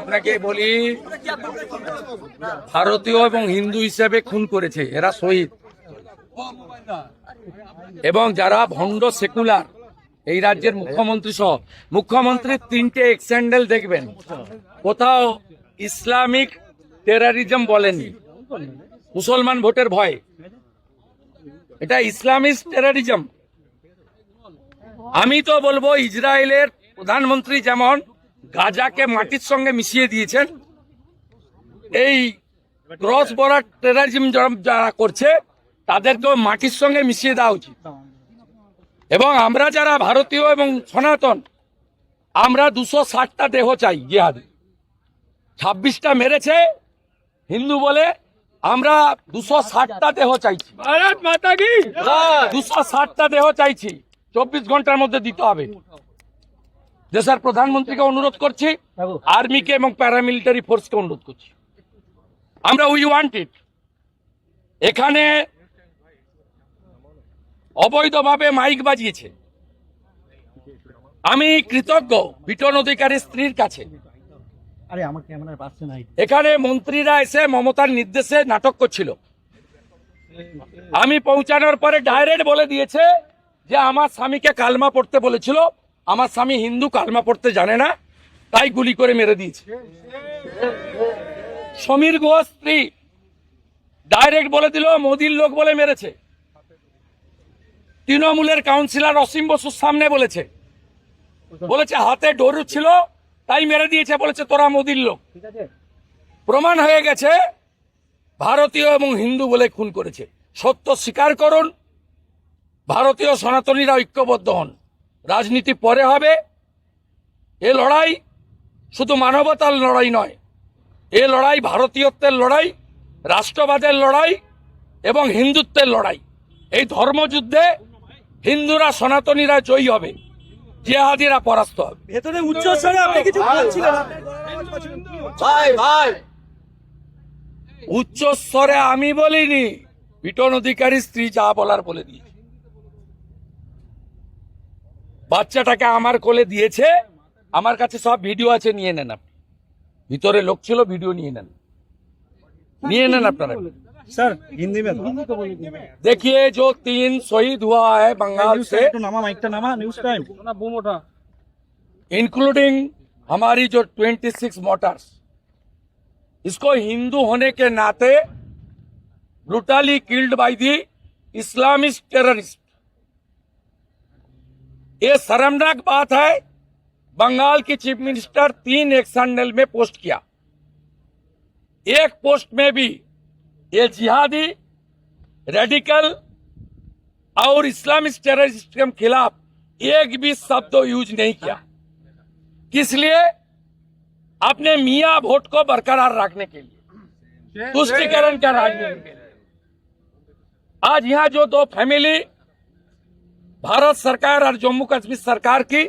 আপনাকে বলি, ভারতীয় এবং হিন্দু হিসেবে খুন করেছে, এরা শহীদ। এবং যারা ভণ্ড সেকুলার, এই রাজ্যের মুখ্যমন্ত্রী সহ মুখ্যমন্ত্রীর তিনটে এক্সেন্ডেল দেখবেন। কোথাও ইসলামিক টেরারিজম বলেননি মুসলমান ভোটের ভয়। এটা ইসলামিস্ট টেরারিজম আমি তো বলব, ইসরায়েলের প্রধানমন্ত্রী যেমন গাজাকে মাটির সঙ্গে মিশিয়ে দিয়েছেন এই ক্রস বর্ডার টেরারিজম যারা করছে তাদেরকেও মাটির সঙ্গে মিশিয়ে দেওয়া উচিত। এবং আমরা যারা ভারতীয় এবং সনাতন আমরা দুশো ষাটটা দেহ চাই জিহাদি। ছাব্বিশটা মেরেছে হিন্দু বলে আমরা দুশো ষাটটা দেহ চাইছি। দুশো ষাটটা দেহ চাইছি। চব্বিশ ঘণ্টার মধ্যে দিতে হবে। দেশের প্রধানমন্ত্রীকে অনুরোধ করছি আর্মিকে এবং প্যারামিলিটারি ফোর্সকে অনুরোধ করছি। আমরা উই ওয়ান্ট ইট এখানে অবৈধভাবে মাইক বাজিয়েছে। আমি কৃতজ্ঞ বিটন অধিকারী স্ত্রীর কাছে। এখানে মন্ত্রীরা এসে মমতার নির্দেশে নাটক করছিল। আমি পৌঁছানোর পরে ডাইরেক্ট বলে দিয়েছে যে আমার স্বামীকে কালমা পড়তে বলেছিল। আমার স্বামী হিন্দু, কালমা পড়তে জানে না, তাই গুলি করে মেরে দিয়েছে। সমীর ঘোষ স্ত্রী ডাইরেক্ট বলে দিল, মোদির লোক বলে মেরেছে। তৃণমূলের কাউন্সিলর অসীম বসুর সামনে বলেছে। বলেছে, হাতে ডোরু ছিল, তাই মেরে দিয়েছে, বলেছে, তোরা মোদির লোক। প্রমাণ হয়ে গেছে, ভারতীয় এবং হিন্দু বলে খুন করেছে। সত্য স্বীকার করুন, ভারতীয় সনাতনীরা ঐক্যবদ্ধ হন। রাজনীতি পরে হবে। এ লড়াই শুধু মানবতার লড়াই নয় এ লড়াই ভারতীয়ত্বের লড়াই রাষ্ট্রবাদের লড়াই এবং হিন্দুত্বের লড়াই। এই ধর্মযুদ্ধে হিন্দুরা সনাতনীরা জয়ী হবে জেহাদিরা পরাস্ত হবে। ভেতরে উচ্চ আপনি কিছু বলছিলেন? ভাই ভাই উচ্চ স্তরে আমি বলিনি বিটন অধিকারী স্ত্রী যা বলার বলে দিয়েছে। বাচ্চাটাকে আমার কোলে দিয়েছে আমার কাছে সব ভিডিও আছে নিয়ে নেন আপনি ভিতরে লোক ছিল ভিডিও নিয়ে নেন নিয়ে নেন আপনারা सर हिंदी में देखिए जो तीन शहीद हुआ है बंगाल न्यूज से टाइम तो नामा माइक टा नामा न्यूज टाइम इंक्लूडिंग हमारी जो 26 मोटर्स इसको हिंदू होने के नाते brutally killed by the Islamist terrorist ये शर्मनाक बात है। बंगाल की चीफ मिनिस्टर तीन एक्शन एक्सनल में पोस्ट किया। एक पोस्ट में भी ये जिहादी रेडिकल और इस्लामिस्ट टेररिस्ट के खिलाफ एक भी शब्द यूज़ नहीं किया। किस लिए? अपने मियाँ वोट को बरकरार रखने के लिए। तुष्टिकरण का राजनीति के लिए। आज यहाँ जो दो फैमिली भारत सरकार और जम्मू कश्मीर सरकार की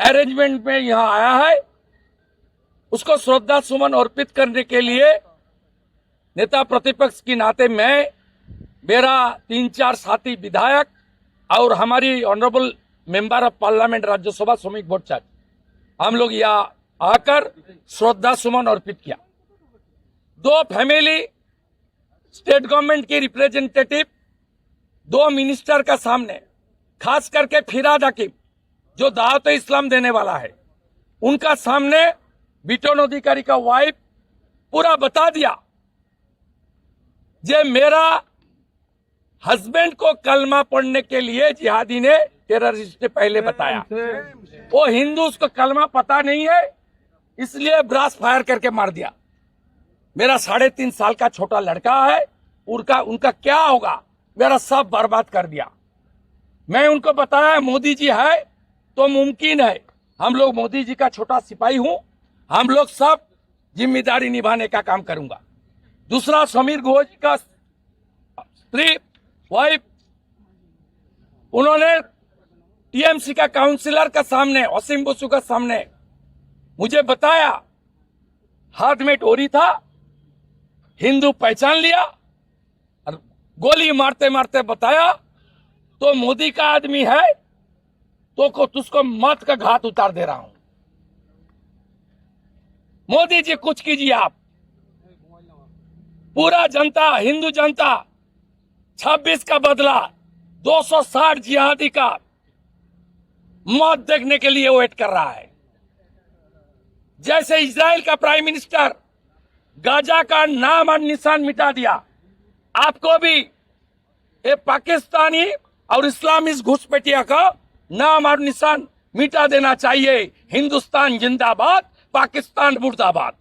अरेंजमेंट में यहाँ आया है। उसको श्रद्धा सुमन अर्पित करने के लिए नेता प्रतिपक्ष की नाते मैं, मेरा तीन चार साथी विधायक और हमारी honourable member of parliament Rajya Sabha Sumit Bhattacharya हम लोग यहाँ आकर श्रद्धा सुमन अर्पित किया। दो फैमिली स्टेट गवर्नमेंट के रिप्रेजेंटेटिव दो मिनिस्टर का सामने खास करके फिराद हकीम, जो दावत इस्लाम देने वाला है, उनका सामने बिटोन अधिकारी का वाइफ पूरा बता दिया जे मेरा हस्बैंड को कलमा पढ़ने के लिए जिहादी ने टेररिस्ट ने पहले बताया। वो हिंदू, उसको कलमा पता नहीं है, इसलिए ब्रास फायर करके मार दिया। मेरा साढ़े तीन साल का छोटा लड़का है, उनका उनका क्या होगा? मेरा सब बर्बाद कर दिया। मैं उनको बताया, मोदी जी है तो मुमकिन है। हम लोग मोदी जी का छोटा सिपाही हूँ। हम लोग सब ज़िम्मेदारी निभाने का काम करूँगा। दूसरा, समीर घोष का स्त्री वाइफ उन्होंने टीएमसी का काउंसिलर का सामने असीम बसु का सामने, मुझे बताया, हाथ में टोरी था, हिंदू पहचान लिया, और गोली मारते मारते बताया तो मोदी का आदमी है तो को तुझको मौत का घात उतार दे रहा हूँ। मोदी जी, कुछ कीजिए आप। पूरा जनता, हिंदू जनता 26 का बदला 260 जिहादी का मौत देखने के लिए वेट कर रहा है। जैसे इसराइल का प्राइम मिनिस्टर गाजा का नाम और निशान मिटा दिया, आपको भी, ये पाकिस्तानी और इस्लाम इस घुसपैठिया का नाम और निशान मिटा देना चाहिए। हिंदुस्तान जिंदाबाद, पाकिस्तान मुर्दाबाद।